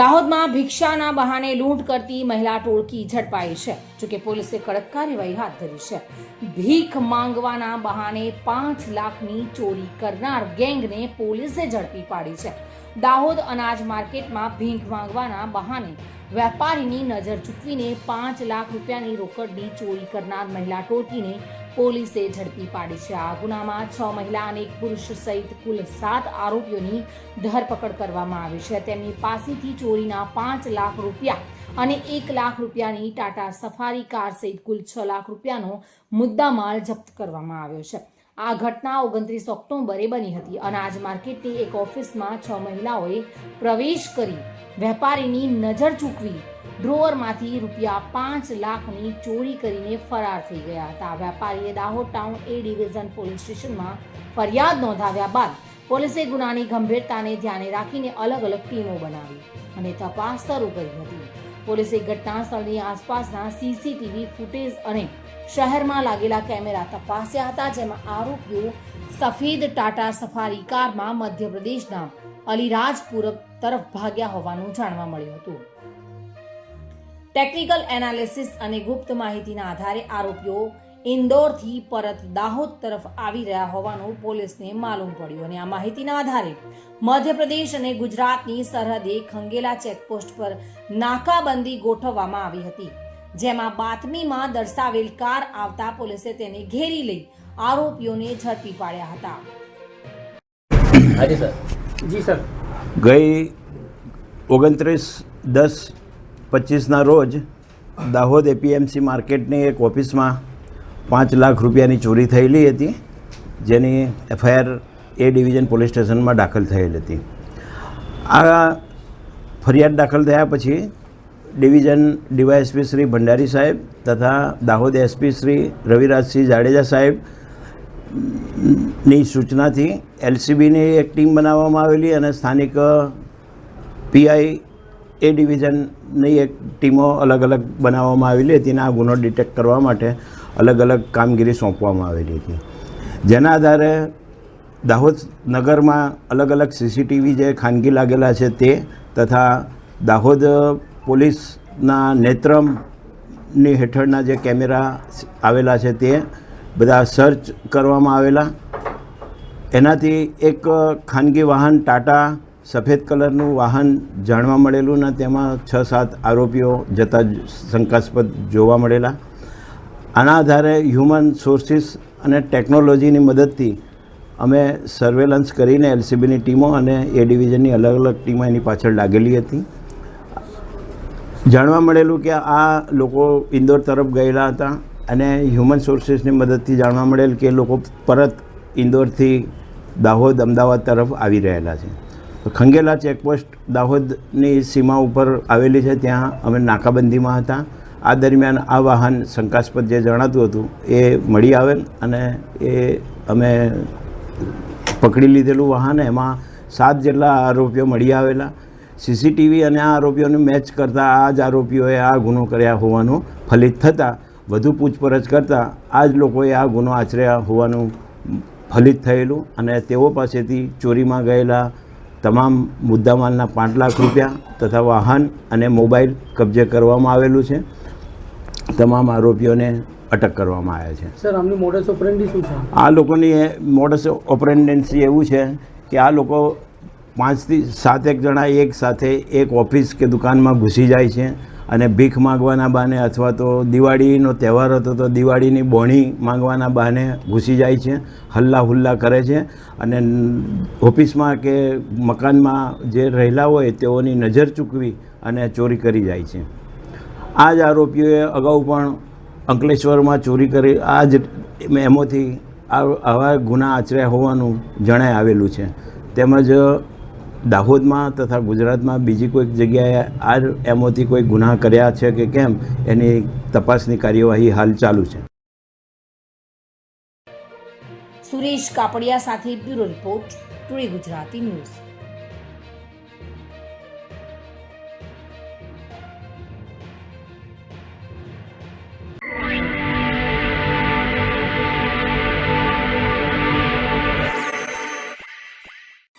દાહોદમાં ભિક્ષાના બહાને લૂંટ કરતી મહિલા ટોળકી ઝડપાઈ છે, જોકે પોલીસે કડક કાર્યવાહી હાથ ધરી છે. ભીખ માંગવાના બહાને પાંચ લાખની ચોરી કરનાર ગેંગને પોલીસે ઝડપી પાડી છે. દાહોદ અનાજ માર્કેટમાં ભીખ માંગવાના બહાને વેપારીની નજર ચૂકવીને પાંચ લાખ રૂપિયાની રોકડની ચોરી કરનાર મહિલા ટોળકીને પોલીસે ઝડપી પાડી છે. આ ગુનામાં છ મહિલા અને એક પુરુષ સહિત કુલ સાત આરોપીઓની ધરપકડ કરવામાં આવી છે. તેમની પાસેથી ચોરીના પાંચ લાખ રૂપિયા અને એક લાખ રૂપિયાની ટાટા સફારી કાર સહિત કુલ છ લાખ રૂપિયાનો મુદ્દામાલ જપ્ત કરવામાં આવ્યો છે. આ ઘટના ઓગણત્રીસ ઓક્ટોબરે બની હતી. અનાજ માર્કેટની એક ઓફિસમાં છ મહિલાઓએ પ્રવેશ કરી વેપારીની નજર ચૂકવી ડ્રોવરમાંથી રૂપિયા પાંચ લાખની ચોરી કરીને ફરાર થઈ ગયા હતા. વેપારીએ Dahod town A division police સ્ટેશનમાં ફરિયાદ નોંધાવ્યા બાદ પોલીસે ગુનાની ગંભીરતાને ધ્યાને રાખીને અલગ અલગ ટીમો બનાવી અને તપાસ શરૂ કરી હતી. પોલીસે ઘટના સ્થળની આસપાસના સીસીટીવી ફૂટેજ અને શહેરમાં લાગેલા કેમેરા તપાસ્યા હતા, જેમાં આરોપીઓ સફેદ ટાટા સફારી કારમાં મધ્યપ્રદેશના અલીરાજપુર તરફ ભાગ્યા હોવાનું જાણવા મળ્યું હતું. ટેકનિકલ એનાલિસિસ અને ગુપ્ત માહિતીના આધારે આરોપીઓ ઇન્દોરથી પરત દાહોદ તરફ આવી રહ્યા હોવાનું પોલીસને માલુમ પડ્યું અને આ માહિતીના આધારે મધ્યપ્રદેશ અને ગુજરાતની સરહદે ખંગેલા ચેકપોસ્ટ પર નાકાબંધી ગોઠવવામાં આવી હતી જેમાં બાતમીમાં દર્શાવેલ કાર આવતા પોલીસે તેને ઘેરી લઈ આરોપીઓને ઝડપી પાડ્યા હતા. સર. જી સર. ગઈ ઓગણત્રીસ દસ પચીસના રોજ દાહોદ એપીએમસી માર્કેટની એક ઓફિસમાં પાંચ લાખ રૂપિયાની ચોરી થયેલી હતી, જેની એફઆઈઆર એ ડિવિઝન પોલીસ સ્ટેશનમાં દાખલ થયેલ હતી. આ ફરિયાદ દાખલ થયા પછી ડિવિઝન ડીવાયએસપી શ્રી ભંડારી સાહેબ તથા દાહોદ એસપી શ્રી રવિરાજસિંહ જાડેજા સાહેબની સૂચનાથી એલસીબીની એક ટીમ બનાવવામાં આવેલી અને સ્થાનિક પીઆઈ એ ડિવિઝનની એક ટીમો અલગ અલગ બનાવવામાં આવેલી હતી અને આ ગુનો ડિટેક્ટ કરવા માટે અલગ અલગ કામગીરી સોંપવામાં આવેલી હતી. જેના આધારે દાહોદ નગરમાં અલગ અલગ સીસીટીવી જે ખાનગી લાગેલા છે તે તથા દાહોદ પોલીસના નેત્રમની હેઠળના જે કેમેરા આવેલા છે તે બધા સર્ચ કરવામાં આવેલા. એનાથી એક ખાનગી વાહન ટાટા સફેદ કલરનું વાહન જાણવા મળેલું ને તેમાં છ સાત આરોપીઓ જતા શંકાસ્પદ જોવા મળેલા. આના આધારે હ્યુમન સોર્સિસ અને ટેકનોલોજીની મદદથી અમે સર્વેલન્સ કરીને એલસીબીની ટીમો અને એ ડિવિઝનની અલગ અલગ ટીમો એની પાછળ લાગેલી હતી. જાણવા મળેલું કે આ લોકો ઇન્દોર તરફ ગયેલા હતા અને હ્યુમન સોર્સિસની મદદથી જાણવા મળેલ કે લોકો પરત ઇન્દોરથી દાહોદ, અમદાવાદ તરફ આવી રહેલા છે. ખંગેલા ચેકપોસ્ટ દાહોદની સીમા ઉપર આવેલી છે, ત્યાં અમે નાકાબંધીમાં હતા. આ દરમિયાન આ વાહન શંકાસ્પદ જે જણાતું હતું, એ મળી આવેલ અને એ અમે પકડી લીધેલું વાહન. એમાં સાત જેટલા આરોપીઓ મળી આવેલા. સીસીટીવી અને આ આરોપીઓને મેચ કરતાં આ જ આરોપીઓએ આ ગુનો કર્યા હોવાનું ફલિત થતાં વધુ પૂછપરછ કરતાં આ જ લોકોએ આ ગુનો આચર્યા હોવાનું ફલિત થયેલું અને તેઓ પાસેથી ચોરીમાં ગયેલા તમામ મુદ્દામાલના પાંચ લાખ રૂપિયા તથા વાહન અને મોબાઈલ કબજે કરવામાં આવેલું છે. તમામ આરોપીઓને અટક કરવામાં આવ્યા છે. સર આમની મોડસ ઓપરેન્ડી શું છે? આ લોકોની મોડસ ઓપરેન્ડન્સી એવું છે કે આ લોકો પાંચથી સાત એક જણા એક સાથે એક ઓફિસ કે દુકાનમાં ઘૂસી જાય છે. અને ભીખ માંગવાના બહાને અથવા તો દિવાળીનો તહેવાર હતો તો દિવાળીની બોણી માંગવાના બહાને ઘૂસી જાય છે, હલ્લા હુલ્લા કરે છે અને ઓફિસમાં કે મકાનમાં જે રહેલા હોય તેઓની નજર ચૂકવી અને ચોરી કરી જાય છે. આ જ આરોપીઓએ અગાઉ પણ અંકલેશ્વરમાં ચોરી કરી, આ જ એમોથી આવા ગુના આચર્યા હોવાનું જણાય આવેલું છે. તેમજ દાહોદમાં તથા ગુજરાતમાં બીજી કોઈક જગ્યાએ આ એમઓથી કોઈ ગુના કર્યા છે કે કેમ, એની તપાસની કાર્યવાહી હાલ ચાલુ છે. સુરેશ કાપડિયા સાથે bureau report, today Gujarati news.